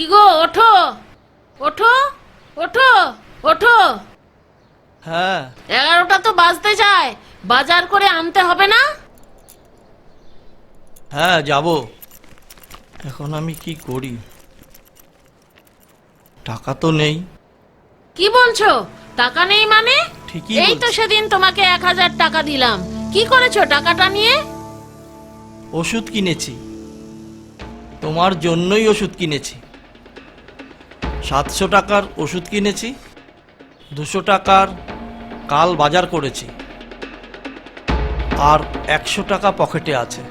কি গো ওঠো। ওঠো ওঠো ওঠো। হ্যাঁ। এগারোটা তো বাজতে যায় বাজার করে আনতে হবে না? হ্যাঁ যাব। এখন আমি কি করি? টাকা তো নেই। কি বলছো? টাকা নেই মানে? ঠিকই এই তো বলছি। সেদিন তোমাকে এক হাজার টাকা দিলাম। কি করেছ টাকাটা নিয়ে? ওষুধ কিনেছি। তোমার জন্যই ওষুধ কিনেছি। সাতশো টাকার ওষুধ কিনেছি দুশো টাকার কাল বাজার করেছি আর একশো টাকা পকেটে আছে।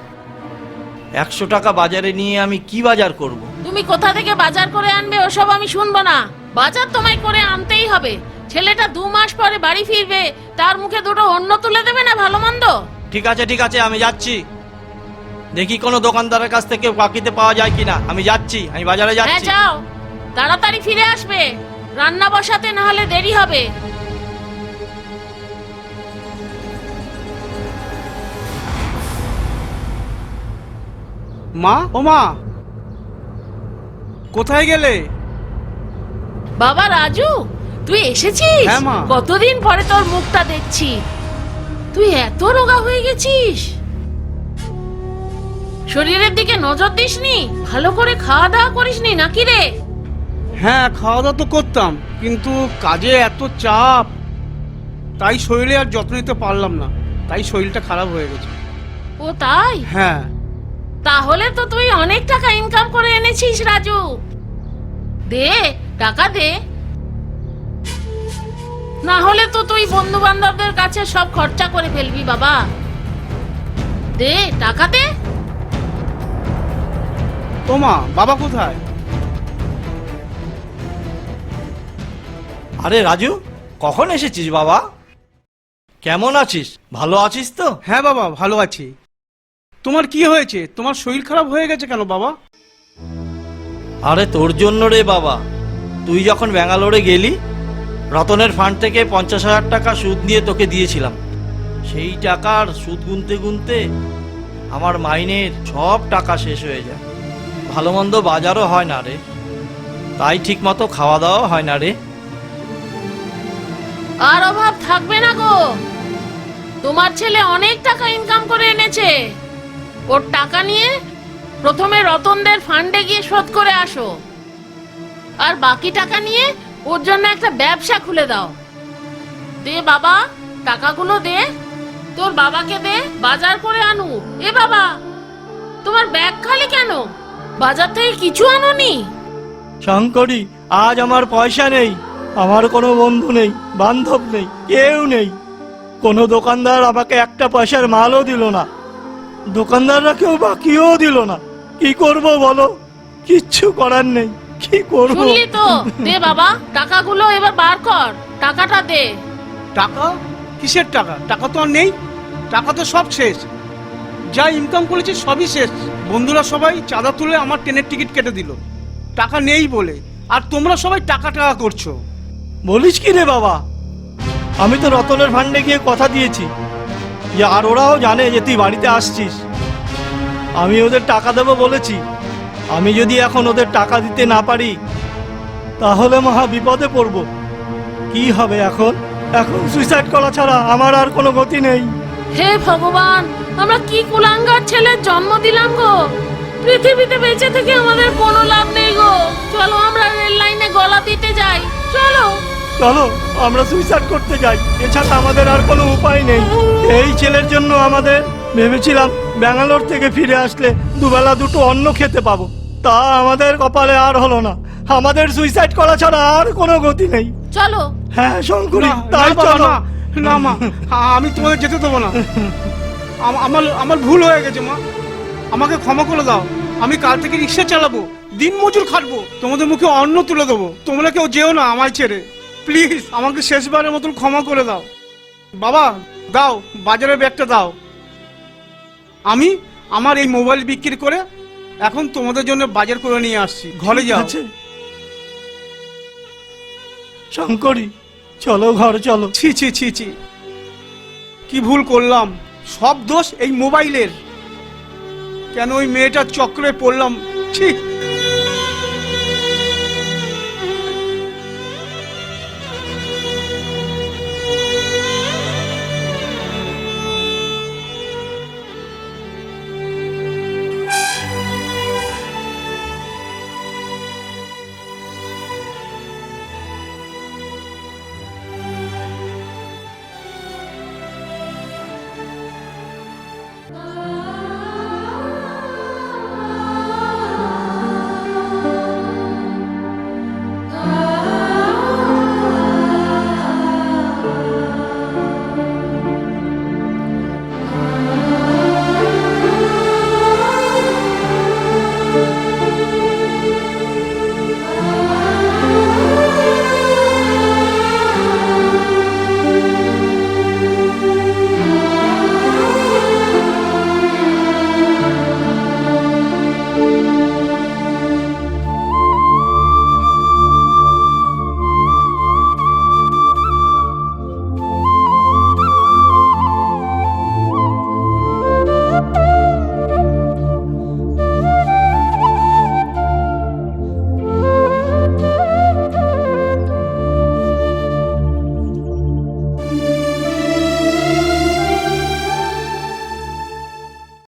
একশো টাকা বাজারে নিয়ে আমি কি বাজার করব। তুমি কোথা থেকে বাজার করে আনবে ওসব আমি শুনব না। বাজার তোমায় করে আনতেই হবে। ছেলেটা দু মাস পরে বাড়ি ফিরবে তার মুখে দুটো অন্য তুলে দেবে না ভালো মন্দ? ঠিক আছে ঠিক আছে আমি যাচ্ছি। দেখি কোনো দোকানদারের কাছ থেকে বাকিতে পাওয়া যায় কিনা। আমি যাচ্ছি আমি বাজারে হ্যাঁ যাচ্ছি। যাও। তাড়াতাড়ি ফিরে আসবে। রান্না বসাতে না হলে দেরি হবে। মা ও মা! কোথায় গেলে? বাবা রাজু তুই এসেছিস? হ্যাঁ, মা। কতদিন পরে তোর মুখটা দেখছি। তুই এত রোগা হয়ে গেছিস। শরীরের দিকে নজর দিসনি? ভালো করে খাওয়া দাওয়া করিসনি নাকি রে? হ্যাঁ খাওয়া দাওয়া তো করতাম কিন্তু কাজে এত চাপ। তাই শরীরে আর যত্ন নিতে পারলাম না তাই শরীরটা খারাপ হয়ে গেছে। ও তাই? হ্যাঁ। তাহলে তো তুই অনেক টাকা ইনকাম করে এনেছিস রাজু। দে টাকা দে। না হলে তো তুই বন্ধু বান্ধবদের কাছে সব খরচা করে ফেলবি বাবা। দে টাকা দে। ও মা বাবা কোথায়? আরে রাজু কখন এসেছিস বাবা? কেমন আছিস? ভালো আছিস তো? হ্যাঁ বাবা ভালো আছি। তোমার কি হয়েছে? তোমার শরীর খারাপ হয়ে গেছে কেন বাবা? আরে তোর জন্য রে বাবা। তুই যখন ব্যাঙ্গালোরে গেলি রতনের ফান্ড থেকে পঞ্চাশ হাজার টাকা সুদ নিয়ে তোকে দিয়েছিলাম। সেই টাকার সুদ গুনতে গুনতে আমার মাইনের সব টাকা শেষ হয়ে যায়। ভালো মন্দ বাজারও হয় না রে। তাই ঠিক মতো খাওয়া দাওয়া হয় না রে। আর অভাব থাকবে না গো। তোমার ছেলে অনেক টাকা ইনকাম করে এনেছে। ওর টাকা নিয়ে প্রথমে রতনদের ফান্ডে গিয়ে শোধ করে আসো। আর বাকি টাকা নিয়ে ওর জন্য একটা ব্যবসা খুলে দাও। দে বাবা, টাকাগুলো দে। তোর বাবাকে দে, বাজার করে আনু। এ বাবা, তোমার ব্যাগ খালি কেন? বাজার থেকে কিছু আনোনি? শঙ্করী, আজ আমার পয়সা নেই। আমার কোনো বন্ধু নেই বান্ধব নেই কেউ নেই। কোনো দোকানদার আমাকে একটা পয়সার মালও দিল না। দোকানদাররা কেউ বাকিও দিল না। কি করব বলো? কিচ্ছু করার নেই। কি করব? শুনলি তো? দে বাবা টাকাগুলো এবার বার কর। টাকাটা দে। টাকা? কিসের টাকা? টাকা তো আর নেই। টাকা তো সব শেষ। যা ইনকাম করেছি সবই শেষ। বন্ধুরা সবাই চাঁদা তুলে আমার ট্রেনের টিকিট কেটে দিল। টাকা নেই বলে। আর তোমরা সবাই টাকা টাকা করছ। বলিস কি রে বাবা? আমি তো রতনের ভান্ডে গিয়ে কথা দিয়েছি। যে আর ওরাও জানে যে তুই বাড়িতে আসছিস। আমি ওদের টাকা দেবো বলেছি। আমি যদি এখন ওদের টাকা দিতে না পারি, তাহলে মহা বিপদে পড়ব। কি হবে এখন? এখন সুইসাইড করা ছাড়া আমার আর কোনো গতি নেই। হে ভগবান, আমরা কি কুলাঙ্গার ছেলের জন্ম দিলাম গো? পৃথিবীতে বেঁচে থেকে আমাদের কোনো লাভ নেই গো। চলো আমরা রেল লাইনে গলা দিতে যাই। চলো। চলো আমরা সুইসাইড করতে যাই। এছাড়া আমাদের আর কোনো উপায় নেই। এই ছেলের জন্য আমাদের ভেবেছিলাম ব্যাঙ্গালোর থেকে ফিরে আসলে দুবেলা দুটো অন্ন খেতে পাবো। তা আমাদের কপালে আর হলো না। আমাদের সুইসাইড করা ছাড়া আর কোনো গতি নেই। চলো। হ্যাঁ শঙ্করী তাই চলো। না, না মা আমি তোমাদের যেতে দেবো না। আমার আমার ভুল হয়ে গেছে মা। আমাকে ক্ষমা করে দাও। আমি কাল থেকে রিক্সা চালাবো দিন মজুর খাটবো। তোমাদের মুখে অন্ন তুলে দেবো। তোমরা কেউ যেও না আমায় ছেড়ে। প্লিজ আমাকে শেষবারের মতন ক্ষমা করে দাও। বাবা দাও বাজারের ব্যাগটা দাও। আমি আমার এই মোবাইল বিক্রি করে এখন তোমাদের জন্য বাজার করে নিয়ে আসছি। ঘরে যাও। আছে শঙ্করী চলো ঘর চলো। ছি ছি ছি ছি। কি ভুল করলাম? সব দোষ এই মোবাইলের। কেন ওই মেয়েটার চক্রে পড়লাম? ছি।